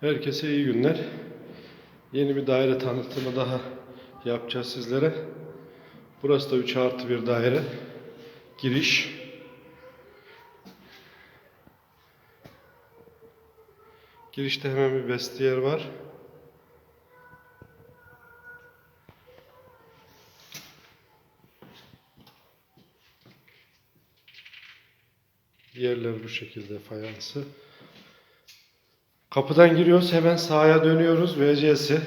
Herkese iyi günler. Yeni bir daire tanıtımı daha yapacağız sizlere. Burası da 3 artı bir daire. Giriş. Girişte hemen bir vestiyer var. Yerler bu şekilde fayansı. Kapıdan giriyoruz hemen sağa dönüyoruz VC'si.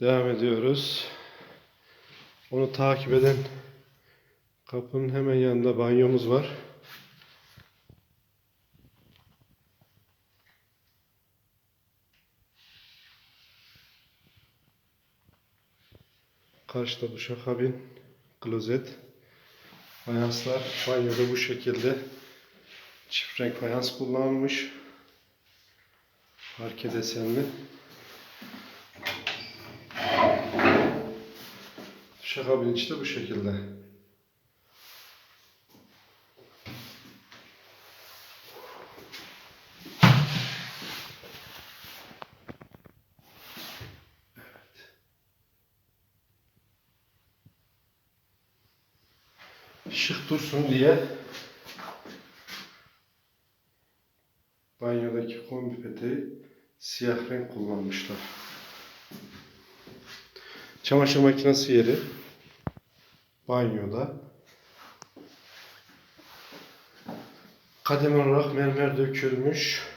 Devam ediyoruz. Onu takip eden kapının hemen yanında banyomuz var. Karşıda duşakabin, klozet, fayanslar. Banyoda bu şekilde çift renk fayans kullanılmış. Parke desenli. Duşakabin içi de bu şekilde. şık dursun diye banyodaki kombi peteği siyah renk kullanmışlar. Çamaşır makinesi yeri banyoda. Kademe olarak mermer dökülmüş.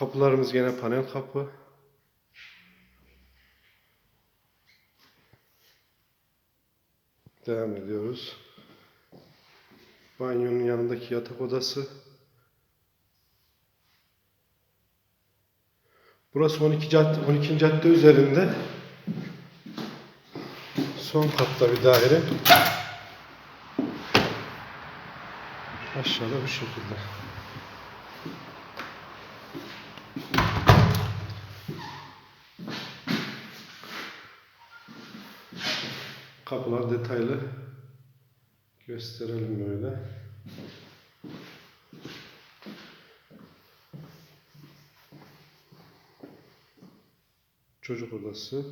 Kapılarımız gene panel kapı. Devam ediyoruz. Banyonun yanındaki yatak odası. Burası 12 cadde 12. cadde üzerinde. Son katta bir daire. Aşağıda bu şekilde. Kapılar detaylı gösterelim böyle. Çocuk odası.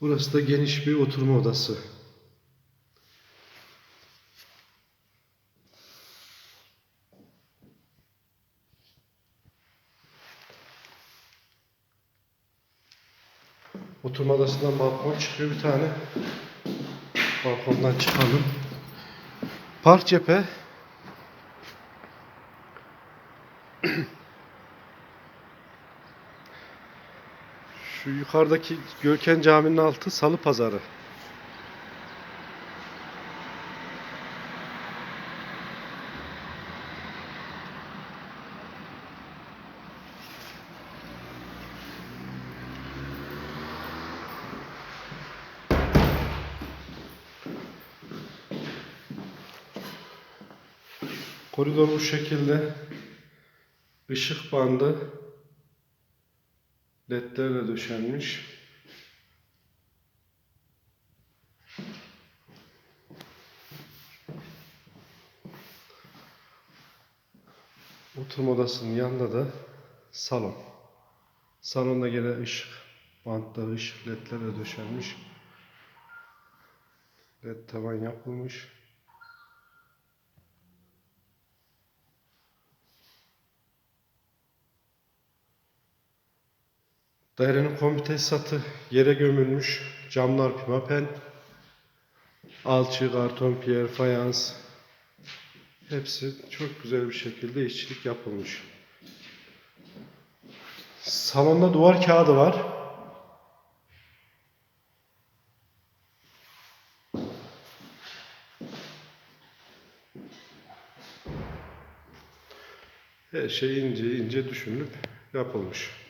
Burası da geniş bir oturma odası. Oturma odasından balkon çıkıyor bir tane. Balkondan çıkalım. Park cephe. Şu yukarıdaki Gökhan Camii'nin altı Salı Pazarı. Koridor bu şekilde. Işık bandı ledlerle döşenmiş. Oturma odasının yanında da salon. Salonda gene ışık, bantlı ışık ledlerle döşenmiş. Led tavan yapılmış. Dairenin kombi tesisatı yere gömülmüş. Camlar pimapen. Alçı, karton, piyer, fayans. Hepsi çok güzel bir şekilde işçilik yapılmış. Salonda duvar kağıdı var. Her şey ince ince düşünülüp yapılmış.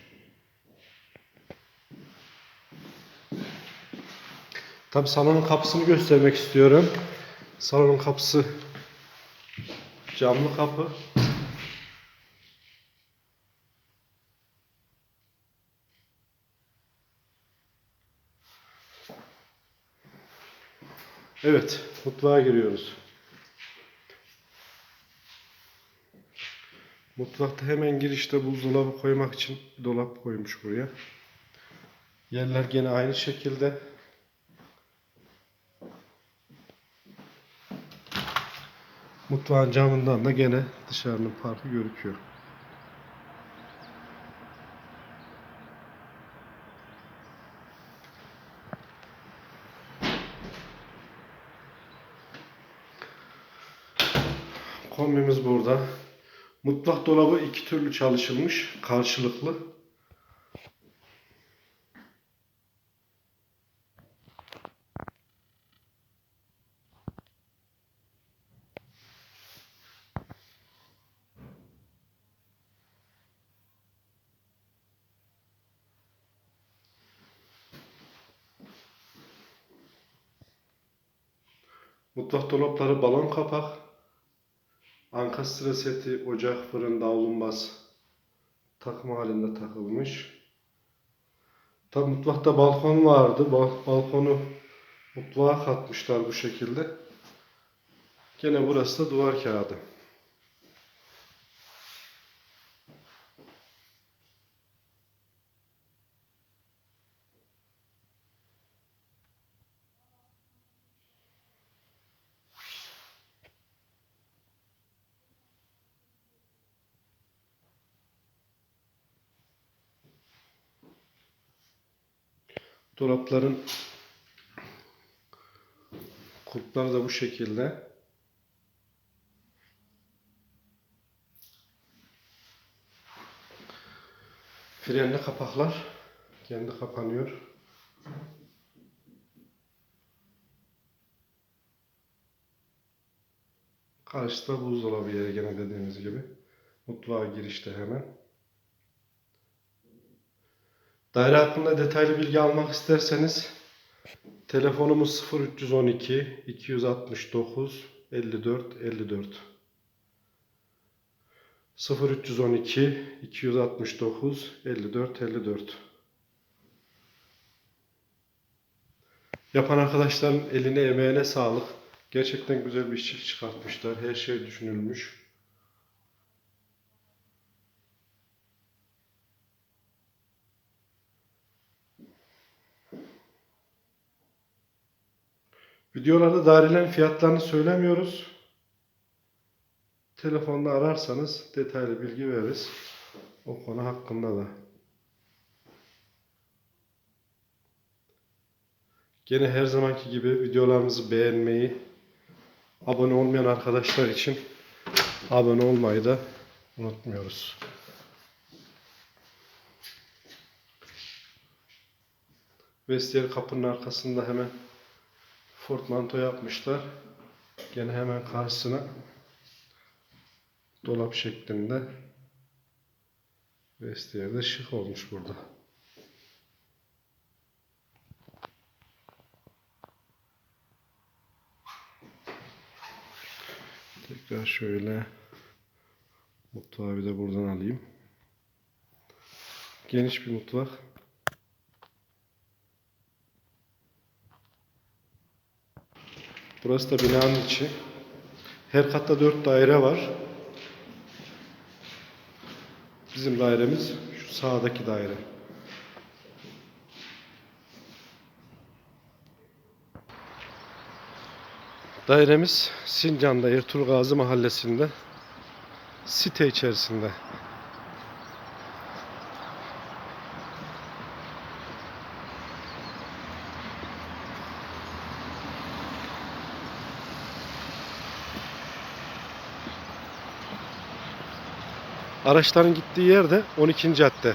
Tabi salonun kapısını göstermek istiyorum. Salonun kapısı camlı kapı. Evet, mutfağa giriyoruz. Mutfakta hemen girişte buzdolabı koymak için dolap koymuş buraya. Yerler gene aynı şekilde. Mutfağın camından da gene dışarının parkı gözüküyor. Kombimiz burada. Mutfak dolabı iki türlü çalışılmış. Karşılıklı. Mutfak dolapları balon kapak. Ankastre seti, ocak, fırın, davlumbaz takım halinde takılmış. Tabi mutfakta balkon vardı. Bal- balkonu mutfağa katmışlar bu şekilde. Gene burası da duvar kağıdı. Dolapların kulpları da bu şekilde. Frenli kapaklar kendi kapanıyor. Karşıda buzdolabı yeri gene dediğimiz gibi. Mutfağa girişte hemen. Daire hakkında detaylı bilgi almak isterseniz telefonumuz 0312 269 54 54 0312 269 54 54 Yapan arkadaşların eline emeğine sağlık. Gerçekten güzel bir işçilik çıkartmışlar. Her şey düşünülmüş. Videolarda dairelerin fiyatlarını söylemiyoruz. Telefonda ararsanız detaylı bilgi veririz. O konu hakkında da. Gene her zamanki gibi videolarımızı beğenmeyi, abone olmayan arkadaşlar için abone olmayı da unutmuyoruz. Vestiyer kapının arkasında hemen Portmanto yapmışlar. Gene hemen karşısına dolap şeklinde vestiyer de şık olmuş burada. Tekrar şöyle mutfağı bir de buradan alayım. Geniş bir mutfak. Burası da binanın içi. Her katta dört daire var. Bizim dairemiz şu sağdaki daire. Dairemiz Sincan'da Ertuğrul Gazi Mahallesi'nde site içerisinde. Araçların gittiği yer de 12. cadde.